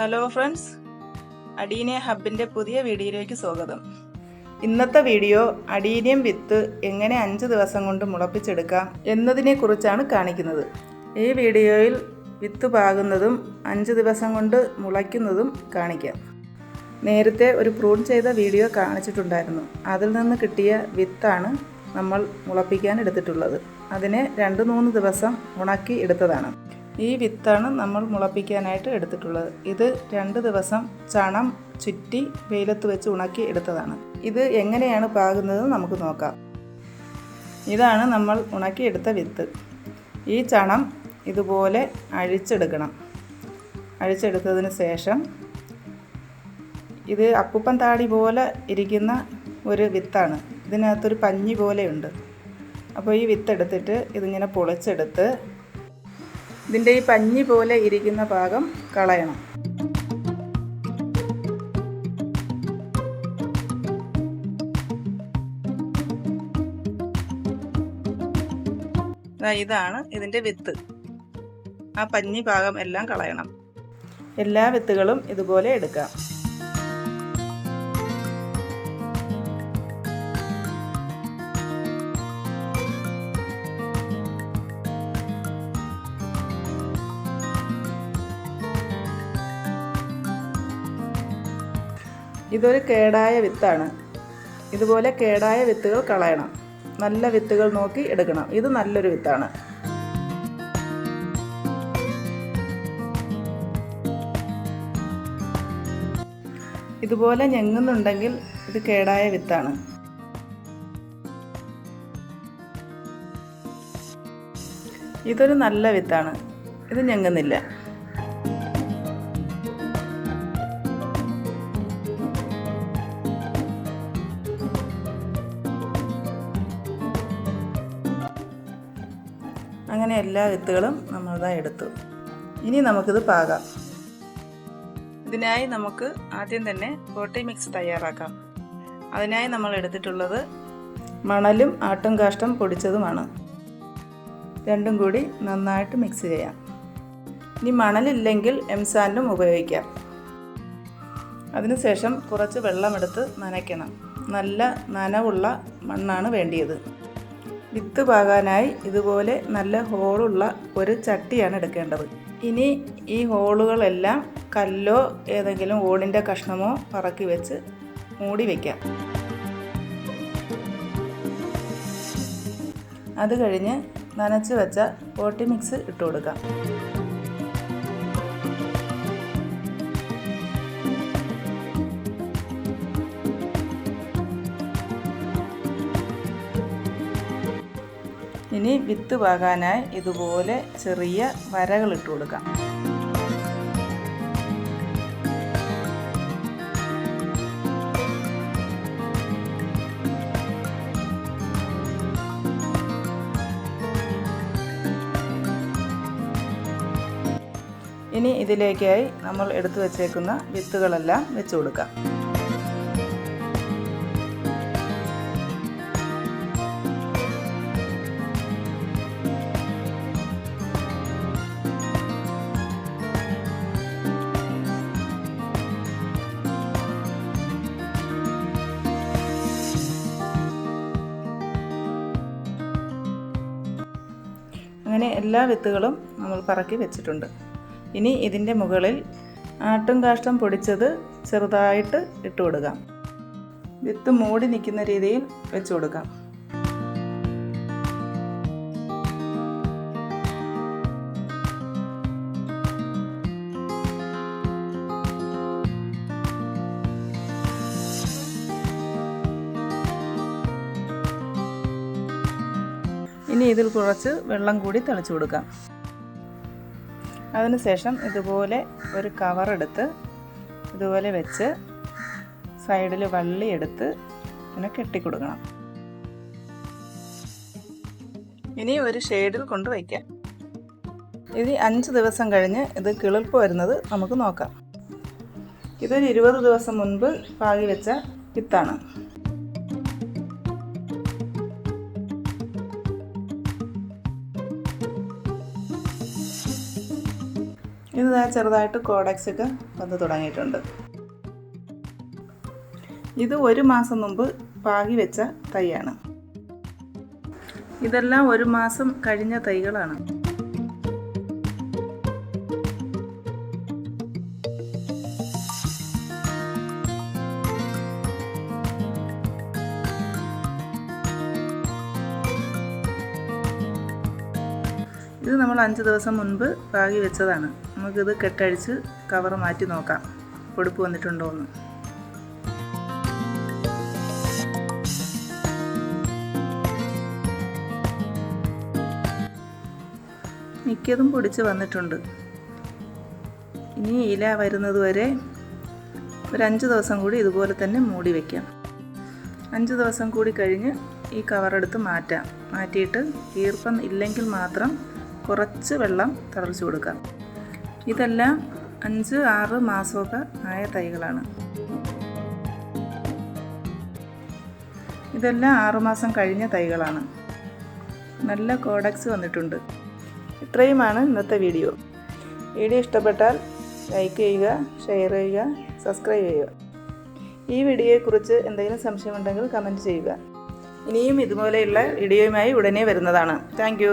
Hello friends അടീനിയ ഹബിന്റെ പുതിയ വീഡിയോയിലേക്ക് സ്വാഗതം. ഇന്നത്തെ വീഡിയോ അടീനിയം വിത്ത് എങ്ങനെ അഞ്ച് ദിവസം കൊണ്ട് മുളപ്പിച്ചെടുക്കാം എന്നതിനെക്കുറിച്ചാണ് കാണിക്കുന്നത്. ഈ വീഡിയോയിൽ വിത്ത് പാകുന്നതും അഞ്ച് ദിവസം കൊണ്ട് മുളയ്ക്കുന്നതും കാണിക്കാം. നേരത്തെ ഒരു പ്രൂൺ ചെയ്ത വീഡിയോ കാണിച്ചിട്ടുണ്ടായിരുന്നു. അതിൽ നിന്ന് കിട്ടിയ വിത്താണ് നമ്മൾ മുളപ്പിക്കാൻ എടുത്തിട്ടുള്ളത്. അതിനെ രണ്ട് മൂന്ന് ദിവസം ഉണക്കി എടുത്തതാണ്. ഈ വിത്താണ് നമ്മൾ മുളപ്പിക്കാനായിട്ട് എടുത്തിട്ടുള്ളത്. ഇത് രണ്ട് ദിവസം ചണം ചുറ്റി വെയിലത്ത് വെച്ച് ഉണക്കി എടുത്തതാണ്. ഇത് എങ്ങനെയാണ് പാകുന്നത് നമുക്ക് നോക്കാം. ഇതാണ് നമ്മൾ ഉണക്കി ഉണക്കിയെടുത്ത വിത്ത്. ഈ ചണം ഇതുപോലെ അഴിച്ചെടുക്കണം. അഴിച്ചെടുത്തതിന് ശേഷം ഇത് അപ്പുപ്പൻ താടി പോലെ ഇരിക്കുന്ന ഒരു വിത്താണ്. ഇതിനകത്തൊരു പഞ്ഞി പോലെയുണ്ട്. അപ്പോൾ ഈ വിത്തെടുത്തിട്ട് ഇതിങ്ങനെ പൊളിച്ചെടുത്ത് ഇതിന്റെ ഈ പഞ്ഞി പോലെ ഇരിക്കുന്ന ഭാഗം കളയണം. ഇതാണ് ഇതിന്റെ വിത്ത്. ആ പഞ്ഞി ഭാഗം എല്ലാം കളയണം. എല്ലാ വിത്തുകളും ഇതുപോലെ എടുക്കാം. ഇതൊരു കേടായ വിത്താണ്. ഇതുപോലെ കേടായ വിത്തുകൾ കളയണം. നല്ല വിത്തുകൾ നോക്കി എടുക്കണം. ഇത് നല്ലൊരു വിത്താണ്. ഇതുപോലെ ഞെങ്ങുന്നുണ്ടെങ്കിൽ ഇത് കേടായ വിത്താണ്. ഇതൊരു നല്ല വിത്താണ്. ഇത് ഞെങ്ങുന്നില്ല. അങ്ങനെ എല്ലാ വിത്തുകളും നമ്മളിതാ എടുത്തു. ഇനി നമുക്കിത് പാകാം. ഇതിനായി നമുക്ക് ആദ്യം തന്നെ ബോട്ടി മിക്സ് തയ്യാറാക്കാം. അതിനായി നമ്മൾ എടുത്തിട്ടുള്ളത് മണലും ആട്ടും കാഷ്ടം പൊടിച്ചതുമാണ്. രണ്ടും കൂടി നന്നായിട്ട് മിക്സ് ചെയ്യാം. ഇനി മണലില്ലെങ്കിൽ എം സാൻഡും ഉപയോഗിക്കാം അതിനുശേഷം കുറച്ച് വെള്ളമെടുത്ത് നനയ്ക്കണം. നല്ല നനവുള്ള മണ്ണാണ് വേണ്ടിയത്. വിത്ത് പാകാനായി ഇതുപോലെ നല്ല ഹോളുള്ള ഒരു ചട്ടിയാണ് എടുക്കേണ്ടത്. ഇനി ഈ ഹോളുകളെല്ലാം കല്ലോ ഏതെങ്കിലും ഓടിന്റെ കഷ്ണമോ പറക്കി വെച്ച് മൂടി വയ്ക്കാം അത് കഴിഞ്ഞ് നനച്ച് വെച്ച പോട്ടി മിക്സ് ഇട്ട് കൊടുക്കാം ഇനി വിത്ത് പാകാനായി ഇതുപോലെ ചെറിയ വരകൾ ഇട്ട് കൊടുക്കാം. ഇനി ഇതിലേക്കായി നമ്മൾ എടുത്തു വച്ചേക്കുന്ന വിത്തുകളെല്ലാം വെച്ചു കൊടുക്കാം. അങ്ങനെ എല്ലാ വിത്തുകളും നമ്മൾ പറക്കി വെച്ചിട്ടുണ്ട്. ഇനി ഇതിന്റെ മുകളിൽ ആട്ടും കാഷ്ടം പൊടിച്ചത് ചെറുതായിട്ട് ഇട്ട് കൊടുക്കാം വിത്ത് മൂടി നിൽക്കുന്ന രീതിയിൽ വെച്ച് കൊടുക്കാം ഇനി ഇതിൽ കുറച്ച് വെള്ളം കൂടി തളിച്ചു കൊടുക്കാം. അതിനുശേഷം ഇതുപോലെ ഒരു കവറെടുത്ത് ഇതുപോലെ വെച്ച് സൈഡിൽ വള്ളി എടുത്ത് ഇങ്ങനെ കെട്ടിക്കൊടുക്കണം ഇനി ഒരു ഷെയ്ഡിൽ കൊണ്ട് വയ്ക്കാം ഇനി അഞ്ച് ദിവസം കഴിഞ്ഞ് ഇത് കിളിർപ്പ് വരുന്നത് നമുക്ക് നോക്കാം. ഇതൊരു ഇരുപത് ദിവസം മുൻപ് പാകി വെച്ച വിത്താണ്. ചെറുതായിട്ട് കോഡക്സ് ഒക്കെ വന്ന് തുടങ്ങിയിട്ടുണ്ട്. ഇത് ഒരു മാസം മുമ്പ് പാകി വെച്ച തൈയാണ്. ഇതെല്ലാം ഒരു മാസം കഴിഞ്ഞ തൈകളാണ്. ഇത് നമ്മൾ അഞ്ച് ദിവസം മുൻപ് പാകി വെച്ചതാണ്. നമുക്കിത് കെട്ടഴിച്ച് കവർ മാറ്റി നോക്കാം. പൊടിപ്പ് വന്നിട്ടുണ്ടോ എന്ന്. മിക്കതും പൊടിച്ച് വന്നിട്ടുണ്ട്. ഇനി ഇല വരുന്നത് വരെ ഒരു അഞ്ച് ദിവസം കൂടി ഇതുപോലെ തന്നെ മൂടി വയ്ക്കാം അഞ്ച് ദിവസം കൂടി കഴിഞ്ഞ് ഈ കവറെടുത്ത് മാറ്റാം. മാറ്റിയിട്ട് ഈർപ്പം ഇല്ലെങ്കിൽ മാത്രം കുറച്ച് വെള്ളം തളർച്ചു കൊടുക്കാം ഇതെല്ലാം അഞ്ച് ആറ് മാസമൊക്കെ ആയ തൈകളാണ്. ഇതെല്ലാം ആറുമാസം കഴിഞ്ഞ തൈകളാണ്. നല്ല കോഡക്സ് വന്നിട്ടുണ്ട്. ഇത്രയുമാണ് ഇന്നത്തെ വീഡിയോ. വീഡിയോ ഇഷ്ടപ്പെട്ടാൽ ലൈക്ക് ചെയ്യുക ഷെയർ ചെയ്യുക സബ്സ്ക്രൈബ് ചെയ്യുക. ഈ വീഡിയോയെക്കുറിച്ച് എന്തെങ്കിലും സംശയമുണ്ടെങ്കിൽ കമന്റ് ചെയ്യുക. ഇനിയും ഇതുപോലെയുള്ള വീഡിയോയുമായി ഉടനെ വരുന്നതാണ്. താങ്ക്